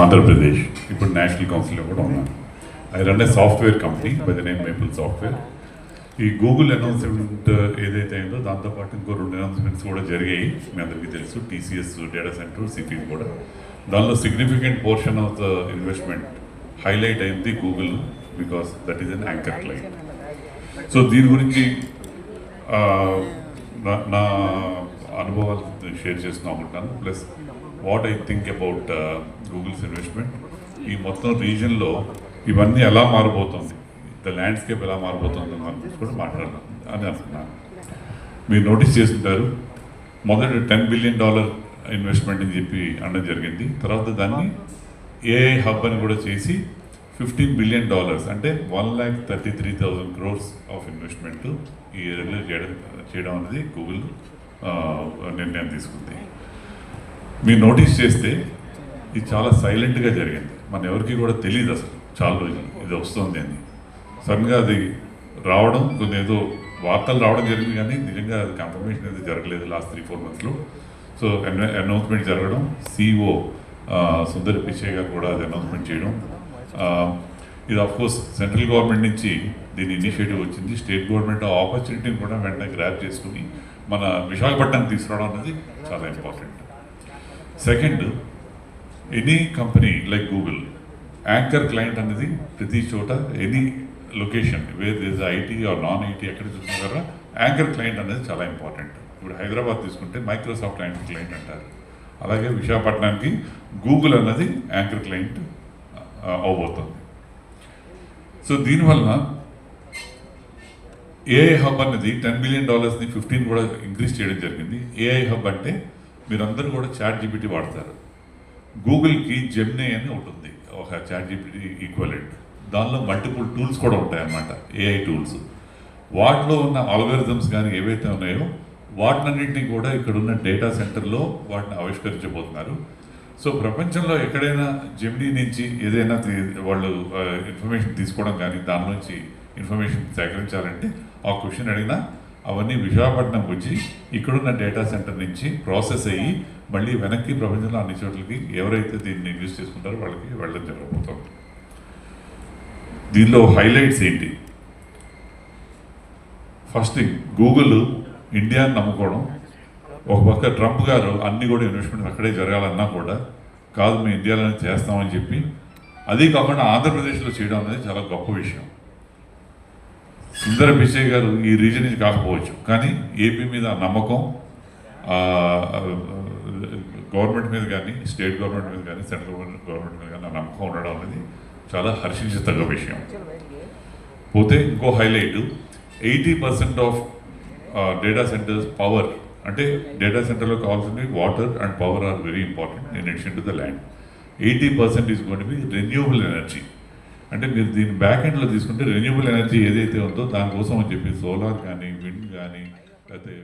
ఆంధ్రప్రదేశ్. ఇప్పుడు నేషనల్ కౌన్సిల్లో కూడా ఉన్నాను. I run a software company by the name Maple Software ఈ గూగుల్ అనౌన్స్మెంట్ uh, ఏదైతే అయిందో దాంతోపాటు ఇంకో రెండు అనౌన్స్మెంట్స్ కూడా జరిగాయి. మీ అందరికీ తెలుసు టీసీఎస్ డేటా సెంటర్ సిటీ కూడా. దానిలో significant portion of the investment highlight అయింది Google because that is an anchor client so దీని గురించి uh, నా- నా అనుభవాలు షేర్ చేస్తున్నాం అనుకుంటాను. Plus what I think about uh, Google's investment ఈ మొత్తం రీజన్లో ఇవన్నీ ఎలా మారిపోతుంది ద ల్యాండ్స్కేప్ ఎలా మారిపోతుంది అని కూడా మాట్లాడాలి అని అనుకున్నాను. మీరు నోటీస్ చేస్తుంటారు మొదట టెన్ బిలియన్ డాలర్ ఇన్వెస్ట్మెంట్ అని చెప్పి అనడం జరిగింది. తర్వాత దాన్ని ఏఐ హబ్ అని కూడా చేసి ఫిఫ్టీన్ బిలియన్ డాలర్స్ అంటే one lakh thirty three thousand crores of investment ఈ ఇయర్లో చేయడం చేయడం అనేది గూగుల్ uh, నిర్ణయం తీసుకుంది. మీరు నోటీస్ చేస్తే ఇది చాలా సైలెంట్గా జరిగింది. మన ఎవరికి కూడా తెలియదు అసలు. చాలా రోజులు ఇది వస్తుంది అని. సడన్గా అది రావడం కొన్ని ఏదో వార్తలు రావడం జరిగింది కానీ నిజంగా అది కన్ఫర్మేషన్ అయితే జరగలేదు లాస్ట్ త్రీ ఫోర్ మంత్స్లో సో అనౌన్స్మెంట్ జరగడం సిఇఓ సుందర్ పిచ్చయ్య గారు కూడా అది అనౌన్స్మెంట్ చేయడం. ఇది ఆఫ్ కోర్స్ సెంట్రల్ గవర్నమెంట్ నుంచి దీని ఇనిషియేటివ్ వచ్చింది. స్టేట్ గవర్నమెంట్ ఆపర్చునిటీని కూడా వెంటనే గ్రాప్ చేసుకుని మన విశాఖపట్నం తీసుకురావడం అనేది చాలా important second any company like Google anchor client అనేది ప్రతి చోట any location where is IT or non IT ఎక్కడ చూసిన కూడా యాంకర్ క్లయింట్ అనేది చాలా ఇంపార్టెంట్ ఇప్పుడు హైదరాబాద్ తీసుకుంటే మైక్రోసాఫ్ట్ యాంకర్ క్లయింట్ అంటారు. అలాగే విశాఖపట్నానికి గూగుల్ అన్నది యాంకర్ క్లయింట్ అవబోతుంది. సో దీనివల్ల ఏఐ హబ్ అనేది టెన్ మిలియన్ డాలర్స్ని ఫిఫ్టీన్ కూడా ఇంక్రీజ్ చేయడం జరిగింది. ఏఐ హబ్ అంటే మీరందరూ కూడా చాట్ జీపీటీ వాడతారు. గూగుల్కి జెమ్నే అని ఒకటి ఉంది. ఒక చాట్ జీపీటీ ఈక్వలెంట్ దానిలో మల్టిపుల్ టూల్స్ కూడా ఉంటాయన్నమాట. ఏఐ టూల్స్ వాటిలో ఉన్న అల్గారిథమ్స్ కానీ ఏవైతే ఉన్నాయో వాటినన్నింటినీ కూడా ఇక్కడ ఉన్న డేటా సెంటర్లో వాటిని ఆవిష్కరించబోతున్నారు. సో ప్రపంచంలో ఎక్కడైనా జెమినీ నుంచి ఏదైనా వాళ్ళు ఇన్ఫర్మేషన్ తీసుకోవడం కానీ దాని నుంచి ఇన్ఫర్మేషన్ సేకరించాలంటే ఆ క్వశ్చన్ అడిగినా అవన్నీ విశాఖపట్నం వచ్చి ఇక్కడున్న డేటా సెంటర్ నుంచి ప్రాసెస్ అయ్యి మళ్ళీ వెనక్కి ప్రపంచంలో అన్ని చోట్లకి ఎవరైతే దీన్ని యూజ్ చేసుకుంటారో వాళ్ళకి వెళ్ళడం జరగబోతుంది దీనిలో హైలైట్స్ ఏంటి? ఫస్ట్ థింగ్ గూగుల్ ఇండియాని నమ్ముకోవడం. ఒక పక్క ట్రంప్ గారు అన్ని కూడా ఇన్వెస్ట్మెంట్ అక్కడే జరగాలన్నా కూడా కాదు మేము ఇండియాలోనే చేస్తామని చెప్పి అది కాకుండా ఆంధ్రప్రదేశ్లో చేయడం అనేది చాలా గొప్ప విషయం. సుందర పిచ్చయ్య గారు ఈ రీజన్ నుంచి కాకపోవచ్చు. కానీ ఏపీ మీద నమ్మకం గవర్నమెంట్ మీద కానీ స్టేట్ గవర్నమెంట్ మీద కానీ సెంట్రల్ గవర్నమెంట్ మీద కానీ నమ్మకం ఉండడం అనేది చాలా హర్షించదగ్గ విషయం. పోతే ఇంకో highlight eighty percent of data centres power అంటే డేటా సెంటర్లో కావాల్సినవి water and power are very important in addition to the land. Eighty percent is gonna be renewable energy. అంటే మీరు దీన్ని బ్యాక్ ఎండ్లో తీసుకుంటే రెన్యూబుల్ ఎనర్జీ ఏదైతే ఉందో దానికోసం అని చెప్పి సోలార్ కానీ విండ్ కానీ లేకపోతే